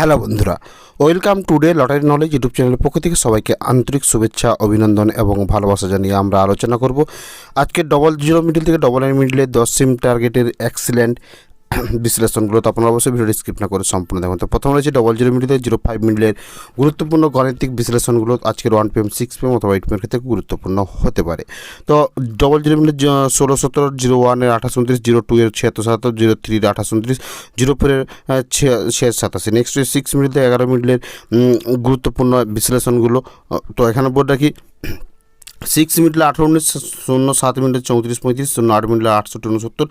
Hello বন্ধুরা welcome to day lottery knowledge YouTube চ্যানেলের পক্ষ থেকে সবাইকে আন্তরিক শুভেচ্ছা, অভিনন্দন এবং ভালোবাসা জানিয়ে আমরা আলোচনা করব। আজকে ডবল জিরো মিডিল থেকে ডবল নাইন মিডিলের দশ সিম টার্গেটের এক্সিলেন্ট বিশ্লেষণগুলো তো আপনারা অবশ্যই ভিডিওটি স্কিপ না করে সম্পূর্ণ দেখুন। তো প্রথম রয়েছে ডবল জিরো মিডিলে জিরো ফাইভ মিডিলের গুরুত্বপূর্ণ গণিতিক বিশ্লেষণগুলো আজকের ওয়ান পিএম সিক্স পিএম অথবা এইট পিএমের ক্ষেত্রে গুরুত্বপূর্ণ হতে পারে। তো ডবল জিরো মিডিলের ষোলো, সতেরো জিরো ওয়ানের আঠাশ, উনত্রিশ জিরো টু এর ছিয়াত্তর, সাতাত্তর জিরো থ্রির আঠাশ, উনত্রিশ জিরো ফোরের ছিয়াশি সাতাশি। নেক্সট সিক্স মিডিলে এগারো মিডিলের গুরুত্বপূর্ণ বিশ্লেষণগুলো। তো এখানে বোর্ড রাখি। সিক্স মিডলে আঠারো উনিশ শূন্য সাত মিনিটে চৌত্রিশ পঁয়ত্রিশ, শূন্য আট মিনিটে আটষট্টি উনসত্তর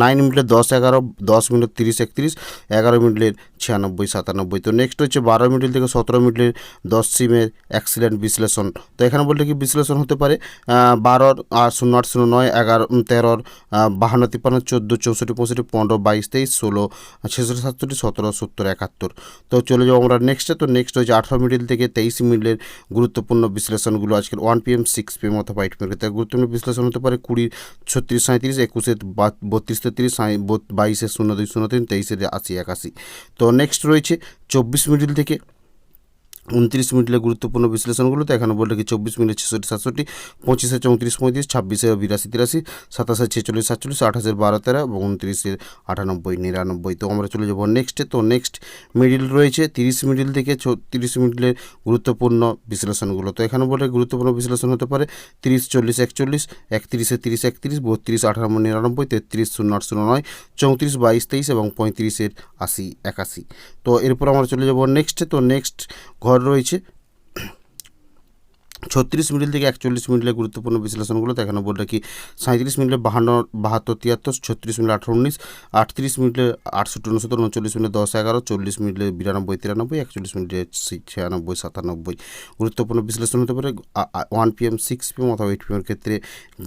নাইন মিনিটে দশ এগারো, দশ মিনিট তিরিশ একত্রিশ, এগারো মিনিটের ছিয়ানব্বই, সাতানব্বই। তো নেক্সট হচ্ছে বারো মিনিট থেকে সতেরো মিনিটের দশ সিমের অ্যাক্সিডেন্ট বিশ্লেষণ। তো এখানে বলতে কি বিশ্লেষণ হতে পারে? বারোর শূন্য আট, শূন্য নয়, এগারো তেরোর বাহান্ন, তিপ্পান্ন, চোদ্দ, চৌষট্টি, পঁয়ষট্টি, পনেরো, বাইশ, তেইশ, ষোলো, ছেষট্টি, সাতষট্টি, সতেরো, সত্তর, একাত্তর। তো চলে যাব আমরা নেক্সটে তো নেক্সট হচ্ছে আঠারো মিডিল থেকে তেইশ মিডিলের গুরুত্বপূর্ণ বিশ্লেষণগুলো। আজকের one P M six PM অথবা এইট পিএম ক্ষেত্রে গুরুত্বপূর্ণ বিশ্লেষণ হতে পারে কুড়ি, ছত্রিশ সাঁত্রিশ একুশে বত্রিশ, তেত্রিশ বাইশে শূন্য, দুই শূন্য, তিন, তেইশে আশি, একাশি। তো নেক্সট রয়েছে চব্বিশ মিডিল থেকে উনত্রিশ মিনিটের গুরুত্বপূর্ণ বিশ্লেষণগুলো তো এখানে বললে কি চব্বিশ মিনিট ছেষট্টি সাতষট্টি, পঁচিশে চৌত্রিশ পঁয়ত্রিশ, ছাব্বিশে বিরাশি তিরাশি, সাতাশে ছেচল্লিশ সাতচল্লিশ আঠাশের বারো তেরো এবং উনত্রিশের আটানব্বই নিরানব্বই। তো আমরা চলে যাব নেক্সটে তো নেক্সট মিডিল রয়েছে, তিরিশ মিডিল থেকে তিরিশ মিডিলের গুরুত্বপূর্ণ বিশ্লেষণগুলো। তো এখানে বলে গুরুত্বপূর্ণ বিশ্লেষণ হতে পারে, তিরিশ, চল্লিশ, একচল্লিশ, একত্রিশে তিরিশ, একত্রিশ, বত্রিশ আঠানব্বই নিরানব্বই, তেত্রিশ, শূন্য, আট, শূন্য নয়, চৌত্রিশ, বাইশ, তেইশ এবং পঁয়ত্রিশের আশি, একাশি। তো এরপর আমরা চলে যাব নেক্সটে তো নেক্সট ঘর রয়েছে। ছত্রিশ মিনিট থেকে একচল্লিশ মিনিটের গুরুত্বপূর্ণ বিশ্লেষণগুলো দেখানো। বলটা কি সাঁত্রিশ মিনিটে বাহান্ন, বাহাত্তর, তিয়াত্তর, ছত্রিশ মিনিট আঠারো, উনিশ, আটত্রিশ মিনিটে আটষট্টি, উনসত্তর, উনচল্লিশ মিনিটে দশ, এগারো, চল্লিশ মিনিটে বিরানব্বই, তিরানব্বই, একচল্লিশ মিনিটে ছিয়ানব্বই, সাতানব্বই। গুরুত্বপূর্ণ বিশ্লেষণ হতে পারে ওয়ান পিএম সিক্স পিএম অথবা এইট পিএমের ক্ষেত্রে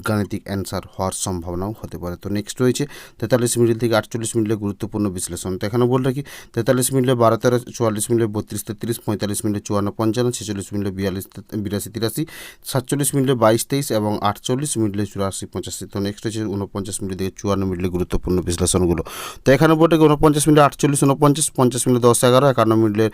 গাণিতিক অ্যান্সার হওয়ার সম্ভাবনাও হতে পারে। তো নেক্সট রয়েছে তেতাল্লিশ মিনিট থেকে আটচল্লিশ মিনিটের গুরুত্বপূর্ণ বিশ্লেষণ। তো এখানে বলে রাখি তেতাল্লিশ মিনিটে বারো, তেরো, চুয়াল্লিশ মিনিটে বত্রিশ, তেত্রিশ, পঁয়তাল্লিশ মিনিটে চুয়ান্ন, পঞ্চান্ন, ছেচল্লিশ মিনিটে বিয়াল্লিশ বিরাশি সাতচল্লিশ মিনিটে বাইশ তেইশ এবং আটচল্লিশ মিনিটে চুরাশি পঁচাশি। তো নেক্সট হচ্ছে উনপঞ্চাশ মিনিট থেকে চুয়ান্ন মিনিটে গুরুত্বপূর্ণ বিশ্লেষণগুলো। তো এখানে বটে উনপঞ্চাশ মিনিটে আটচল্লিশ উনপঞ্চাশ পঞ্চাশ মিনিটে দশ, এগারো, একান্ন মিনিটে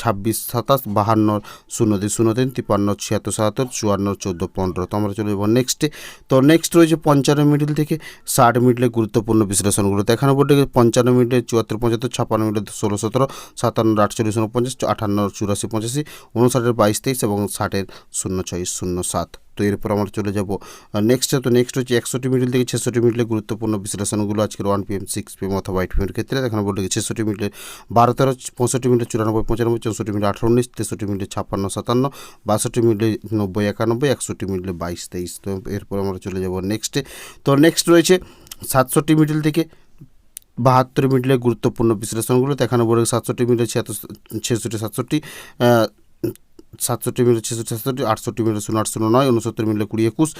ছাব্বিশ, সাতাশ, বাহান্ন, শূন্য দুই শূন্য তিন, তিপ্পান্ন, ছিয়াত্তর, সাতাত্তর, চুয়ান্ন, চোদ্দ, পনেরো। তো আমরা চলে যাব নেক্সটে তো নেক্সট রয়েছে পঞ্চান্ন মিডিল থেকে ষাট মিনিটের গুরুত্বপূর্ণ বিশ্লেষণগুলো। তো এখানে বলতে পঞ্চান্ন মিনিটে চুয়াত্তর, পঁচাত্তর, ছাপ্পান্ন মিনিটে ষোলো, সতেরো, সাতান্ন, আটচল্লিশ উনপঞ্চাশ আটান্ন, চুরাশি, পঁচাশি উনষাটের বাইশ, তেইশ এবং ষাটের শূন্য ছয় শূন্য সাত। তো এরপর আমরা চলে যাব। নেক্সট তো নেক্সট হচ্ছে একষট্টি মিনিট থেকে ছেষট্টি মিনিটের গুরুত্বপূর্ণ বিশ্লেষণগুলো। আজকের ওয়ান পিএম সিক্স পিএম অথবা এইট পিএমের ক্ষেত্রে এখানে বলতে গেছে ছেষট্টি মিনিটে বারো, তেরো, পঁয়ষট্টি মিনিটে চুরানব্বই, পঁচানব্বই, চৌষট্টি মিনিট আঠারো, উনিশ, তেষট্টি মিনিটে ছাপ্পান্ন, সাতান্ন, বাষট্টি মিনিটে নব্বই, একানব্বই, একষট্টি মিনিটে বাইশ, তেইশ। তো এরপর আমরা চলে যাব নেক্সটে তো নেক্সট রয়েছে সাতষট্টি মিডিল থেকে বাহাত্তর মিনিটের গুরুত্বপূর্ণ বিশ্লেষণগুলো। দেখানো বলে সাতষট্টি মিনিটে ছিয়াত্তর, ছেষট্টি, সাতষট্টি সাতষট্টি মিনিট ছেষট্টি, সাতষট্টি, আটষট্টি মিনিট শূন্য আট শূন্য নয় উনসত্তর মিনিটে কুড়ি একুশ,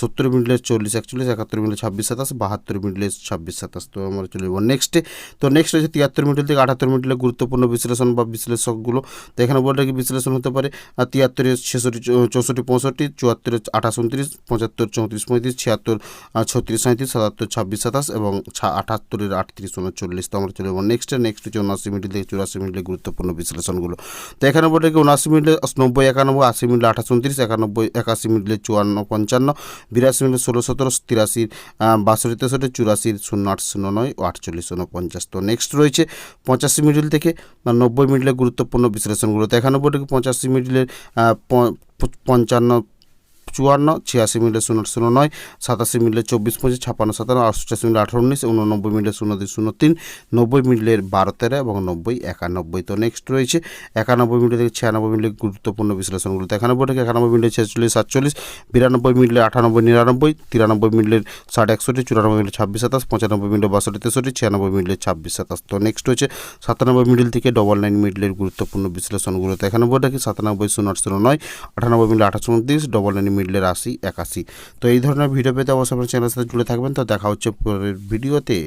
সত্তর মিনিটে চল্লিশ একচল্লিশ, একাত্তর মিনিটে ছাব্বিশ সাতাশ, বাহাত্তর মিনিটে ছাব্বিশ সাতাশ। তো আমরা চলে যাব নেক্সটে তো নেক্সট হচ্ছে তিয়াত্তর মিনিট থেকে আটাত্তর মিনিটের গুরুত্বপূর্ণ বিশ্লেষণ বা বিশ্লেষকগুলো। তো এখানে বলতে কি বিশ্লেষণ হতে পারে? তিয়াত্তরে ছেষট্টি চৌষট্টি, পঁয়ষট্টি, চুয়াত্তরে আঠাশ, উনত্রিশ, পঁচাত্তর, চৌত্রিশ, পঁয়ত্রিশ, ছিয়াত্তর ছত্রিশ সাঁত্রিশ সাতাত্তর, ছাব্বিশ, সাতাশ এবং আটাত্তরের আটত্রিশ, উনচল্লিশ। তো আমরা চলে যাব নেক্সটে নেক্সট হচ্ছে উনআশি মিনিট থেকে চুরাশি মিনিটের গুরুত্বপূর্ণ বিশ্লেষণগুলো। তো এখানে বলে কি উনআশি মিনিটে নব্বই একানব্বই, আশি মিনিটে আঠাশ উনত্রিশ, একানব্বই, একাশি মিনিটে চুয়ান্ন পঞ্চান্ন, বিরাশি মিনিটে ষোলো সতেরো, তিরাশি বাষট্টি তেষট্টি, চুরাশি, শূন্য আট, শূন্য নয় ও আটচল্লিশ শূন্য পঞ্চাশ তো নেক্সট রয়েছে পঁচাশি মিডিল থেকে নব্বই মিডিলের গুরুত্বপূর্ণ বিশ্লেষণগুলো। তো এখানে বলতে পঁচাশি মিডিলের পঞ্চান্ন চুয়ান্ন, ছিয়াশি মিনিটে শূন্য শূন্য নয়, সাতাশি মিনিটে চব্বিশ, পঁচিশ, ছাপ্পান্ন, সাতান্ন, আটষট্টি মিনিটে আঠারো, উনিশ উননব্বই মিনিটে শূন্য, দুই, শূন্য, তিন, নব্বই মিনিটের বারো, তেরো এবং নব্বই, একানব্বই। তো নেক্সট রয়েছে একানব্বই মিনিট থেকে ছিয়ানব্বই মিনিটের গুরুত্বপূর্ণ বিশ্লেষণগুলো একানব্বই থেকে একানব্বই মিনিটে ছেচল্লিশ, সাতচল্লিশ, বিরানব্বই মিনিটে আটানব্বই, নিরানব্বই, তিরানব্বই মিনিটের ষাট, একষট্টি, চুরানব্বই মিনিটে ছাব্বিশ, সাতাশ, পঁচানব্বই মিনিটে বাষট্টি, তেষট্টি, ছিয়ানব্বই মিনিটে ছাব্বিশ, সাতাশ। তো নেক্সট হচ্ছে সাতানব্বই মিডিল থেকে ডবল নাইন মিডিলের গুরুত্বপূর্ণ বিশ্লেষণগুলো তো একানব্বইটা কি সাতানব্বই, শূন্য, আট, শূন্য নয়, আটানব্বই মিনিট আঠাশ, উনত্রিশ ডবল নাইন মিডিলের আশি, একাশি। তো এই ধরনের ভিডিও পেতে অবশ্যই আপনার চ্যানেলের সাথে জুড়ে থাকবেন। তো দেখা হচ্ছে পরের ভিডিওতে।